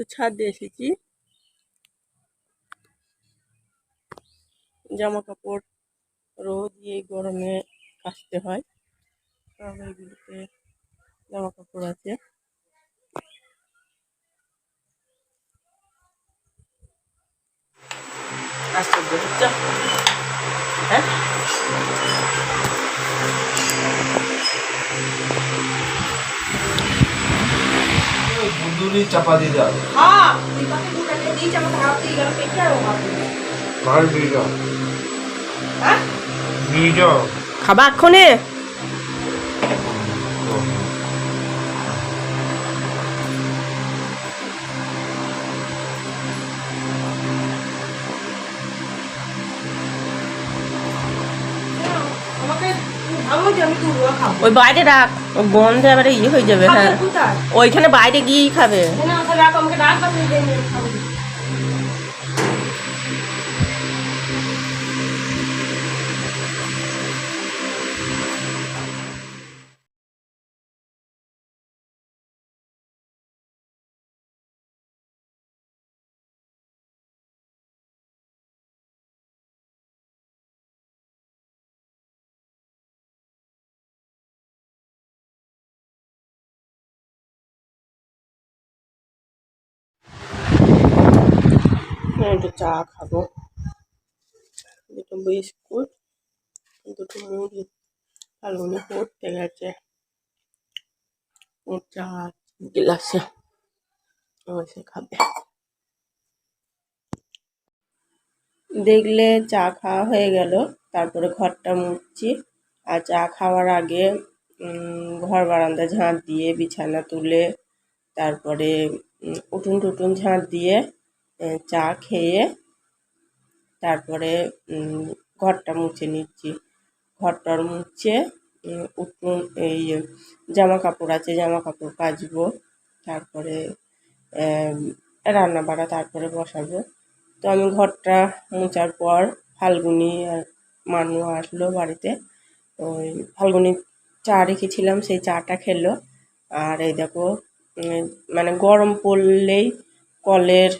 একটু ছাদ দিয়ে এসেছি। জামা কাপড় রোদ দিয়ে গরমে কাচতে হয়। এগুলোতে জামা কাপড় আছে। বুদুরি চাপা দিয়ে যাও हाँ दीपक के दूध के दी ওই বাইরে রাখ ও গন্ধে এবারে ইয়ে হয়ে যাবে হ্যাঁ। ওইখানে বাইরে গিয়েই খাবে। একটু চা খাব। দুটো বিস্কুট, দুটো মুড়ি আলুনি পড়তে গেছে। চা গ্লাসে বসে খাবে। দেখলে চা খাওয়া হয়ে গেল, তারপরে ঘরটা মুছছি। আর চা খাওয়ার আগে ঘর বারান্দা ঝাঁট দিয়ে বিছানা তুলে, তারপরে উঠুন টুটুন ঝাঁট দিয়ে চা খেয়ে তারপরে ঘরটা মুছে নিচ্ছি। ঘরটার মুছে উঠুন, এই জামা কাপড় আছে জামা কাপড় কাচবো, তারপরে রান্না বাড়া তারপরে বসাবো। তো আমি ঘরটা মোছার পর ফাল্গুনি আর মানু আসলো বাড়িতে। ওই ফাল্গুনি চা রেখেছিলাম, সেই চাটা খেলো। আর এই দেখো মানে গরম পড়লেই কলের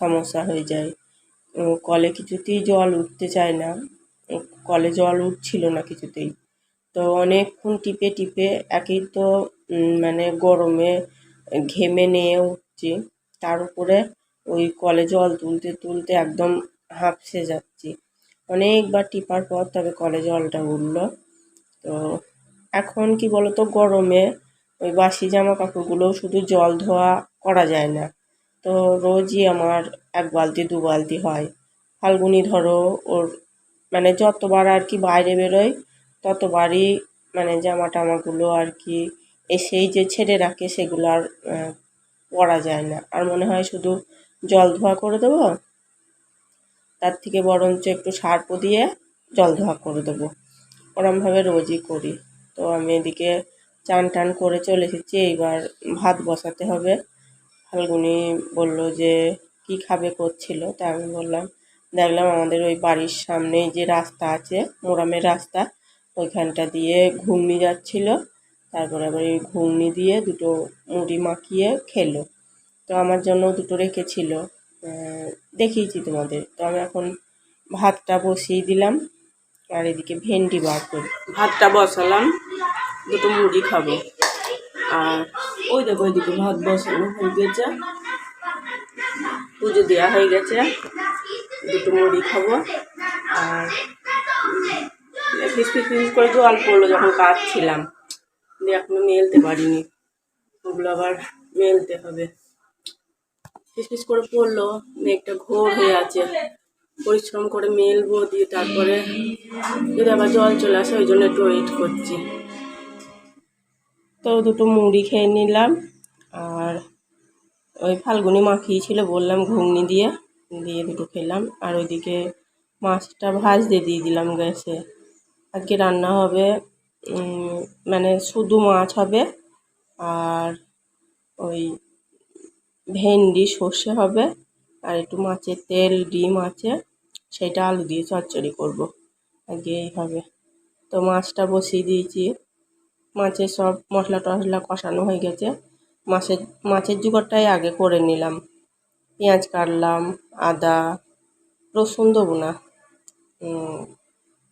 সমস্যা হয়ে যায়। কলে কিছুতেই জল উঠতে চায় না। কলে জল উঠছিল না কিছুতেই। তো অনেকক্ষণ টিপে টিপে একেই তো মানে গরমে ঘেমে নিয়ে উঠছি। তার উপরে ওই কলে জল তুলতে তুলতে একদম হাঁপসে যাচ্ছি। অনেকবার টিপার পর তবে কলে জলটা উঠল। তো এখন কি বলতো, গরমে ওই বাসি জামা কাপড়গুলো শুধু জল ধোয়া করা যায় না। তো রোজই আমার এক বালতি, দু বালতি হয়। ফাল্গুনি ধরো ওর মানে যতবার আর কি বাইরে বেরোয়, ততবারই মানে জামা টামাগুলো আর কি এসেই যে ছেড়ে রাখে সেগুলো আর পরা যায় না। আর মনে হয় শুধু জল ধোয়া করে দেবো, তার থেকে বরঞ্চ একটু সার্প দিয়ে জল ধোয়া করে দেবো। ওরমভাবে রোজই করি। তো আমি এদিকে চান টান করে চলে এসেছি, এইবার ভাত বসাতে হবে। ফাল্গুনি বলল যে, কি খাবে করছিল? তা আমি বললাম, দেখলাম আমাদের ওই বাড়ির সামনেই যে রাস্তা আছে, মোরামের রাস্তা, ওইখানটা দিয়ে ঘুগনি যাচ্ছিল। তারপরে আবার এই ঘুগনি দিয়ে দুটো মুড়ি মাখিয়ে খেলো। তো আমার জন্য দুটো রেখেছিল। দেখিয়েছি তোমাদের। তো আমি এখন ভাতটা বসিয়ে দিলাম। আর এদিকে ভেন্ডি বার করি। ভাতটা বসালাম, দুটো মুড়ি খাব। আর ওই দেখো ওইদিকে ভাত বসানো হয়ে গেছে। পুজো দেওয়া হয়ে গেছে। দুটো মুড়ি খাব। আর ফিস ফিস করে জল পড়ল যখন কাটছিলাম দিয়ে এখনও মেলতে পারিনি। ওগুলো আবার মেলতে হবে। ফিসফিস করে পড়ল। মেঘটা ঘোর হয়ে আছে। পরিশ্রম করে মেলবো দিয়ে তারপরে যদি আবার জল চলে আসে, ওই জন্য একটু ওয়েট করছি। তো দুটো মুড়ি খেয়ে নিলাম আর ওই ফাল্গুনি মাখিয়েছিল, বললাম ঘুগনি দিয়ে দিয়ে দুটো খেলাম। আর ওইদিকে মাছটা ভাজতে দিয়ে দিলাম গ্যাসে। আজকে রান্না হবে মানে শুধু মাছ হবে আর ওই ভেন্ডি, সর্ষে হবে আর একটু মাছের তেল, ডিম আছে, সেটা আলু দিয়ে চচ্চড়ি করব। আজকে এই হবে। তো মাছটা বসিয়ে দিয়েছি। মাছের সব মশলা টশলা কষানো হয়ে গেছে। মাছের মাছের জোগাড়টাই আগে করে নিলাম। পেঁয়াজ কাটলাম, আদা, রসুন দেবো না।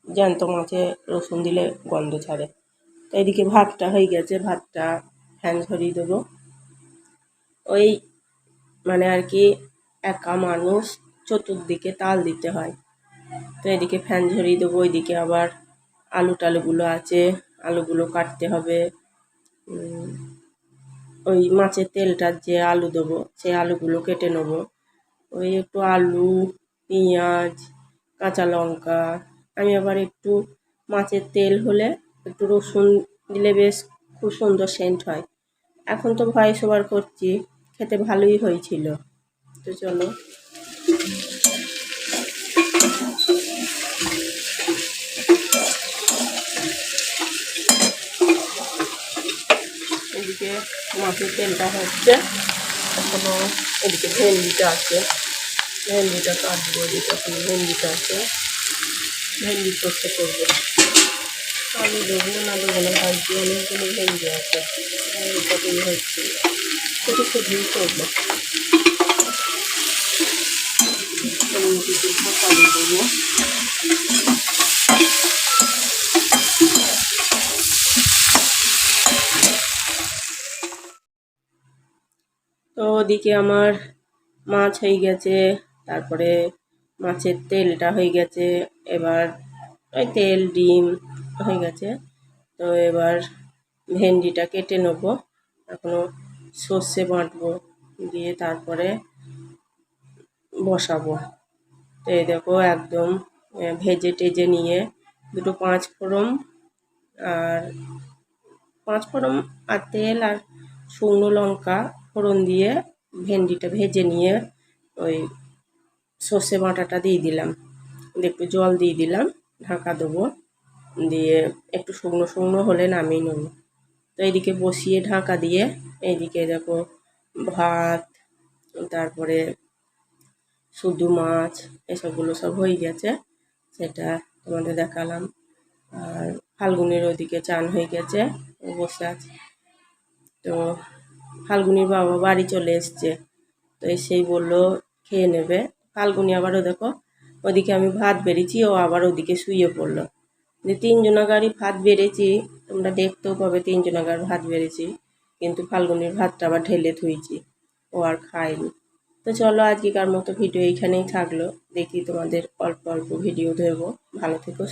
জ্যান্ত মাছে রসুন দিলে গন্ধ ছাড়ে। তো এদিকে ভাতটা হয়ে গেছে, ভাতটা ফ্যান ঝরিয়ে দেবো। ওই মানে আর কি একা মানুষ চতুর্দিকে তাল দিতে হয়। তো এদিকে ফ্যান ঝরিয়ে দেবো, ওইদিকে আবার আলু টালুগুলো আছে। আলুগুলো কাটতে হবে। ওই মাছের তেলটার যে আলু দেবো, সেই আলুগুলো কেটে নেব। ওই একটু আলু, পেঁয়াজ, কাঁচা লঙ্কা, আমি আবার একটু মাছের তেল হলে একটু রসুন দিলে বেশ খুব সুন্দর সেন্ট হয়। এখন তো ভয়েস ওভার করছি, খেতে ভালোই হয়েছিল। তো চলো এদিকে মাছের তেলটা হচ্ছে এখনও এদিকে ভেন্ডিটা আছে। ভেন্ডিটা কাটবো এদিকে, এখনও ভেন্ডিটা আছে। ভেন্ডি করতে করব। আলু দেবো না দেবো না, ভাবছি অনেকগুলো ভেন্ডি আছে। কতই হচ্ছে। শুধু শুধুই করব। দিয়ে দেবো। তো ওদিকে আমার মাছ হয়ে গেছে, তারপরে মাছের তেলটা হয়ে গেছে, এবার ওই তেল, ডিম হয়ে গেছে। তো এবার ভেন্ডিটা কেটে নেব এখনও সর্ষে বাটবো, দিয়ে তারপরে বসাবো। তো এই দেখো একদম ভেজে টেজে নিয়ে দুটো পাঁচ ফোড়ন আর পাঁচ ফোড়ন আর তেল আর শুকনো লঙ্কা ফোড়ন দিয়ে ভেন্ডিটা ভেজে নিয়ে ওই সর্ষে বাটাটা দিয়ে দিলাম। একটু জল দিয়ে দিলাম, ঢাকা দেবো। দিয়ে একটু শুকনো শুকনো হলে নামিয়ে নেব। তো এইদিকে বসিয়ে ঢাকা দিয়ে এইদিকে দেখো ভাত, তারপরে শুধু মাছ, এসবগুলো সব হয়ে গেছে, সেটা তোমাদের দেখালাম। আর ফাল্গুনির ওদিকে চান হয়ে গেছে বসে আছে। তো ফাল্গুনির বাবা বাড়ি চলে এসছে। তো এসেই বলল, খেয়ে নেবে। ফাল্গুনি আবারও দেখো, ওদিকে আমি ভাত বেড়েছি, ও আবার ওদিকে শুয়ে পড়ল। যে তিনজনা গাড়ি ভাত বেড়েছি, তোমরা দেখতেও পাবে তিনজনা গাড়ি ভাত বেড়েছি, কিন্তু ফাল্গুনির ভাতটা আবার ঢেলে থুইছি, ও আর খায়নি। তো চলো, আজকেকার মতো ভিডিও এইখানেই থাকল। দেখি তোমাদের অল্প অল্প ভিডিও দেবো। ভালো থেকো